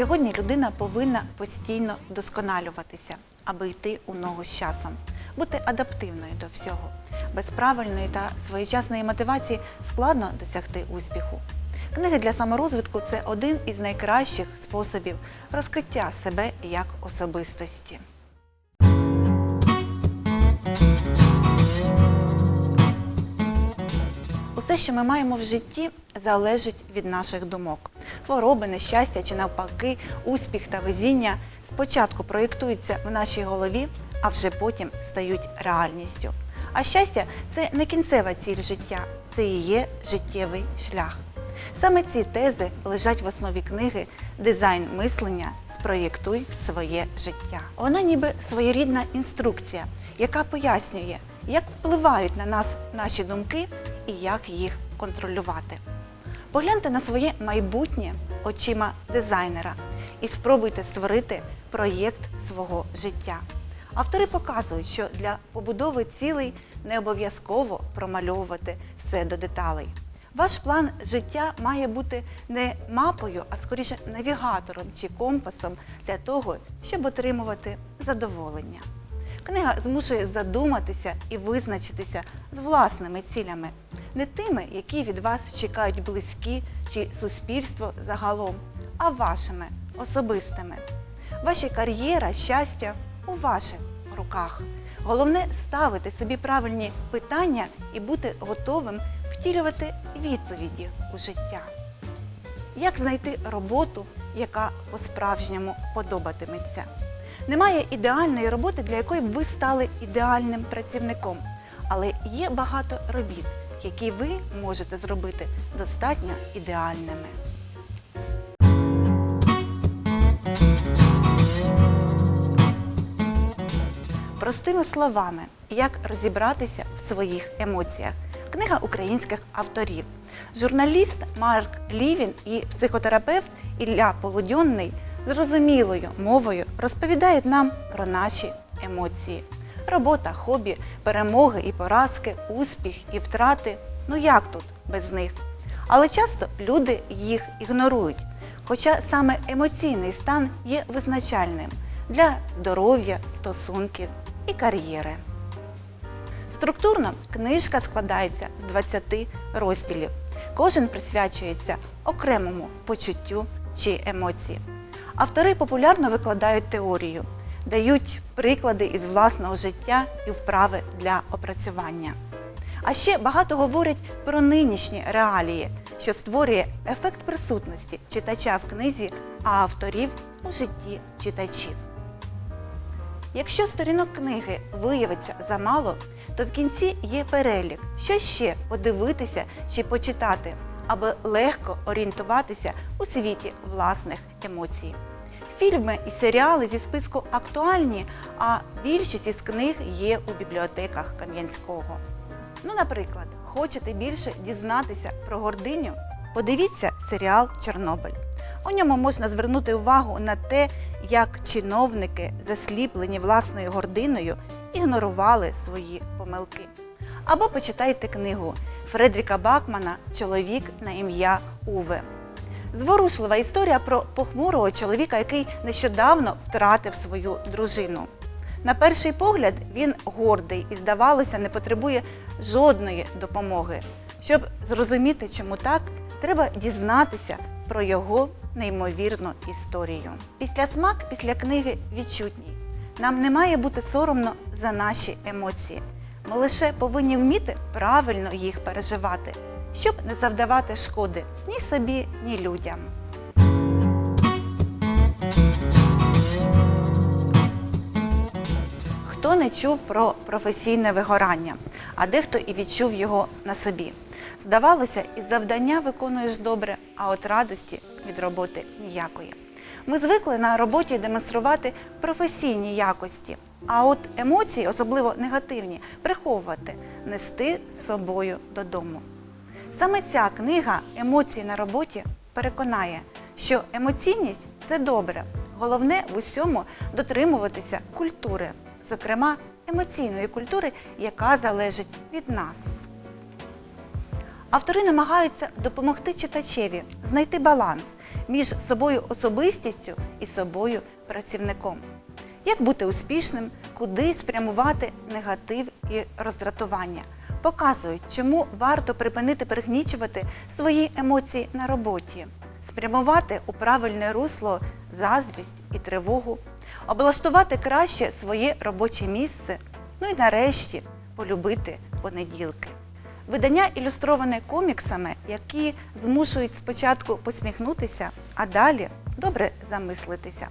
Сьогодні людина повинна постійно вдосконалюватися, аби йти у ногу з часом, бути адаптивною до всього. Без правильної та своєчасної мотивації складно досягти успіху. Книги для саморозвитку це один із найкращих способів розкриття себе як особистості. Усе, що ми маємо в житті, залежить від наших думок. Хвороби, нещастя чи навпаки, успіх та везіння спочатку проєктуються в нашій голові, а вже потім стають реальністю. А щастя це не кінцева ціль життя, це і є життєвий шлях. Саме ці тези лежать в основі книги Дизайн мислення Спроєктуй своє життя. Вона ніби своєрідна інструкція, яка пояснює, як впливають на нас наші думки і як їх контролювати. Погляньте на своє майбутнє очима дизайнера і спробуйте створити проєкт свого життя. Автори показують, що для побудови цілей не обов'язково промальовувати все до деталей. Ваш план життя має бути не мапою, а скоріше навігатором чи компасом для того, щоб отримувати задоволення. Книга змушує задуматися і визначитися з власними цілями, не тими, які від вас чекають близькі чи суспільство загалом, а вашими особистими. Ваша кар'єра, щастя у ваших руках. Головне ставити собі правильні питання і бути готовим втілювати відповіді у життя. Як знайти роботу, яка по-справжньому подобатиметься? Немає ідеальної роботи, для якої б ви стали ідеальним працівником, але є багато робіт, які ви можете зробити достатньо ідеальними. Простими словами, як розібратися в своїх емоціях. Книга українських авторів. Журналіст Марк Лівін і психотерапевт Ілля Полудьонний зрозумілою мовою розповідають нам про наші емоції. Робота, хобі, перемоги і поразки, успіх і втрати. Ну як тут без них? Але часто люди їх ігнорують, хоча саме емоційний стан є визначальним для здоров'я, стосунків і кар'єри. Структурно книжка складається з 20 розділів. Кожен присвячується окремому почуттю чи емоції. Автори популярно викладають теорію, дають приклади із власного життя і вправи для опрацювання. А ще багато говорять про нинішні реалії, що створює ефект присутності читача в книзі, а авторів у житті читачів. Якщо сторінок книги виявиться замало, то в кінці є перелік, що ще подивитися чи почитати, аби легко орієнтуватися у світі власних емоцій. Фільми і серіали зі списку актуальні, а більшість із книг є у бібліотеках Кам'янського. Ну, наприклад, хочете більше дізнатися про гординю? Подивіться серіал Чорнобиль. У ньому можна звернути увагу на те, як чиновники, засліплені власною гординою, ігнорували свої помилки. Або почитайте книгу Фредріка Бакмана Чоловік на ім'я Уве. Зворушлива історія про похмурого чоловіка, який нещодавно втратив свою дружину. На перший погляд він гордий і, здавалося, не потребує жодної допомоги. Щоб зрозуміти, чому так, треба дізнатися про його неймовірну історію. Після смак після книги відчутній. Нам не має бути соромно за наші емоції. Ми лише повинні вміти правильно їх переживати, щоб не завдавати шкоди ні собі, ні людям. Хто не чув про професійне вигорання, а дехто і відчув його на собі. Здавалося, і завдання виконуєш добре, а от радості від роботи ніякої. Ми звикли на роботі демонструвати професійні якості, а от емоції, особливо негативні, приховувати, нести з собою додому. Саме ця книга Емоції на роботі переконає, що емоційність це добре. Головне в усьому дотримуватися культури, зокрема емоційної культури, яка залежить від нас. Автори намагаються допомогти читачеві знайти баланс між собою особистістю і собою працівником. Як бути успішним, куди спрямувати негатив і роздратування. Показують, чому варто припинити пригнічувати свої емоції на роботі, спрямувати у правильне русло заздрість і тривогу, облаштувати краще своє робоче місце, ну і нарешті полюбити понеділки. Видання ілюстроване коміксами, які змушують спочатку посміхнутися, а далі добре замислитися.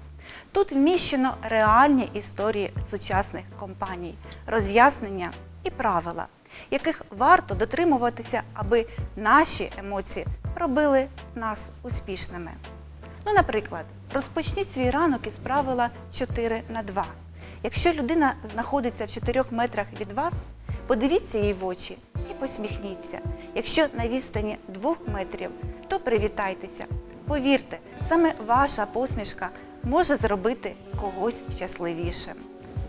Тут вміщено реальні історії сучасних компаній, роз'яснення і правила, яких варто дотримуватися, аби наші емоції робили нас успішними. Ну, наприклад, розпочніть свій ранок із правила 4 на 2. Якщо людина знаходиться в 4 метрах від вас, подивіться їй в очі і посміхніться. Якщо на відстані 2 метрів, то привітайтеся. Повірте, саме ваша посмішка може зробити когось щасливішим.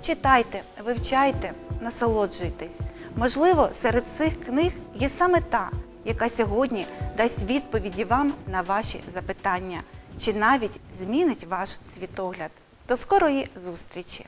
Читайте, вивчайте, насолоджуйтесь. Можливо, серед цих книг є саме та, яка сьогодні дасть відповіді вам на ваші запитання чи навіть змінить ваш світогляд. До скорої зустрічі!